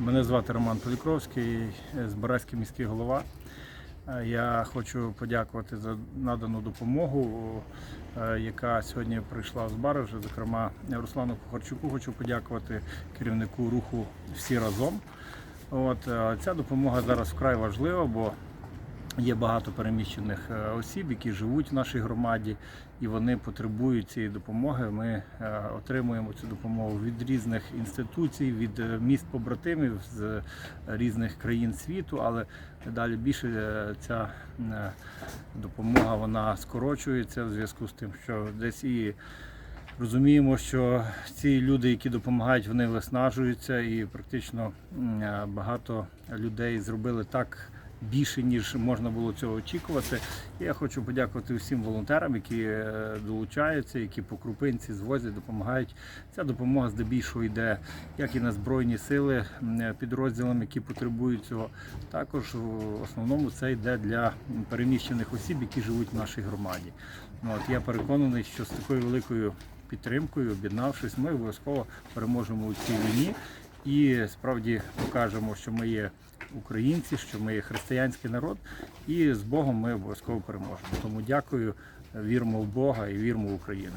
Мене звати Роман Полікровський, Збаразький міський голова. Е, Я хочу подякувати за надану допомогу, е, яка сьогодні прийшла з Баража. Зокрема, Руслану Кухарчуку хочу подякувати керівнику руху всі разом. От е, ця допомога зараз вкрай важлива, бо Є багато переміщених е, осіб, які живуть в нашій громаді, і вони потребують цієї допомоги. Ми е, отримуємо цю допомогу від різних інституцій, від е, міст побратимів з різних країн світу, але далі більше ця допомога вона скорочується в зв'язку з тим, що десь і Розуміємо, що ці люди, які допомагають, вони виснажуються, і практично багато людей зробили так більше, ніж можна було цього очікувати. І я хочу подякувати всім волонтерам, які е, долучаються, які по крупинці звозять, допомагають. Ця допомога здебільшого йде як і на збройні сили е, підрозділам, які потребують цього. Також в основному це йде для переміщених осіб, які живуть в нашій громаді. Ну, От я переконаний, що з такою великою підтримкою, об'єднавшись, ми обов'язково переможемо у цій війні і справді покажемо, що ми є українці, що ми є християнський народ, і з Богом ми обов'язково переможемо. Тому дякую, віримо в Бога і віримо в Україну.